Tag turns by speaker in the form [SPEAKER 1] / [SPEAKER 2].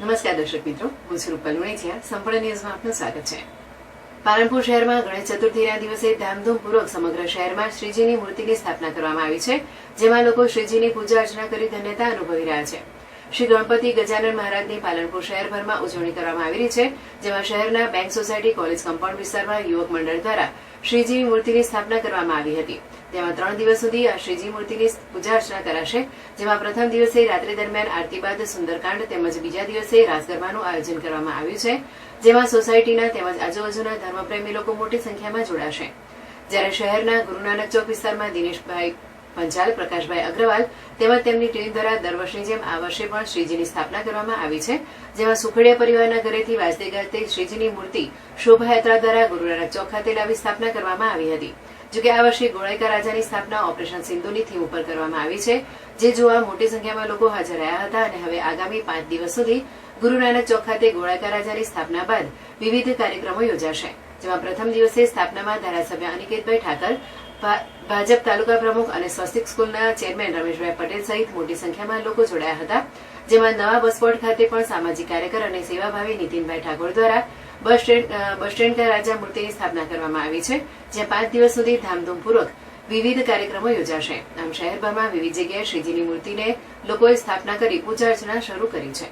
[SPEAKER 1] નમસ્કાર દર્શક મિત્રો, હું રૂપલ વણેચિયા સંપૂર્ણ ન્યૂઝમાં આપનું સ્વાગત છે. પાલનપુર શહેરમાં ગણેશ ચતુર્થીના દિવસે ધામધૂમપૂર્વક સમગ્ર શહેરમાં શ્રીજીની મૂર્તિની સ્થાપના કરવામાં આવી છે, જેમાં લોકો શ્રીજીની પૂજા અર્ચના કરી ધન્યતા અનુભવી રહ્યા છે. શ્રી ગણપતિ ગજાનન મહારાજની પાલનપુર શહેરભરમાં ઉજવણી કરવામાં આવી રહી છે, જેમાં શહેરના બેંક સોસાયટી, કોલેજ કમ્પાઉન્ડ વિસ્તારમાં યુવક મંડળ દ્વારા શ્રીજીની મૂર્તિની સ્થાપના કરવામાં આવી હતી. તેમાં ત્રણ દિવસ સુધી આ શ્રીજી મૂર્તિની પૂજા અર્ચના કરાશે, જેમાં પ્રથમ દિવસે રાત્રિ દરમિયાન આરતી બાદ સુંદરકાંડ તેમજ બીજા દિવસે રાસ ગરબાનું આયોજન કરવામાં આવ્યું છે, જેમાં સોસાયટીના તેમજ આજુબાજુના ધર્મપ્રેમી લોકો મોટી સંખ્યામાં જોડાશે. જ્યારે શહેરના ગુરુનાનક ચોક વિસ્તારમાં દિનેશભાઈ પંચાલ પ્રકાશભાઈ અગ્રવાલ તેમજ તેમની ટીમ દ્વારા દર વર્ષની જેમ આ વર્ષે પણ શ્રીજીની સ્થાપના કરવામાં આવી છે, જેમાં સુખડિયા પરિવારના ઘરેથી વાજતે ગાજતે શ્રીજીની મૂર્તિ શોભાયાત્રા દ્વારા ગુરુનાનક ચોક ખાતે લાવી સ્થાપના કરવામાં આવી હતી. જોકે આ વર્ષે ગોળાઈકા રાજાની સ્થાપના ઓપરેશન સિંધુની થીમ ઉપર કરવામાં આવી છે, જે જોવા મોટી સંખ્યામાં લોકો હાજર રહ્યા હતા અને હવે આગામી પાંચ દિવસ સુધી ગુરુ નાનક ચોક ખાતે ગોળાઈકા રાજાની સ્થાપના બાદ વિવિધ કાર્યક્રમો યોજાશે, જેમાં પ્રથમ દિવસે સ્થાપનામાં ધારાસભ્ય અનિકેતભાઈ ઠાકર ભાજપ તાલુકા પ્રમુખ અને સ્વસ્તિક સ્કૂલના ચેરમેન રમેશભાઈ પટેલ સહિત મોટી સંખ્યામાં લોકો જોડાયા હતા, જેમાં નવા બસ ખાતે પણ સામાજિક કાર્યકર અને સેવાભાવી નીતિનભાઈ ઠાકોર દ્વારા બસ સ્ટેન્ડ બસ સ્ટેન્ડ રાજા મૂર્તિની સ્થાપના કરવામાં આવી છે, જ્યાં પાંચ દિવસ સુધી ધામધૂમપૂર્વક વિવિધ કાર્યક્રમો યોજાશે. આમ શહેરભરમાં વિવિધ જગ્યાએ શ્રીજીની મૂર્તિને લોકોએ સ્થાપના કરી પૂજા અર્ચના શરૂ કરી છે.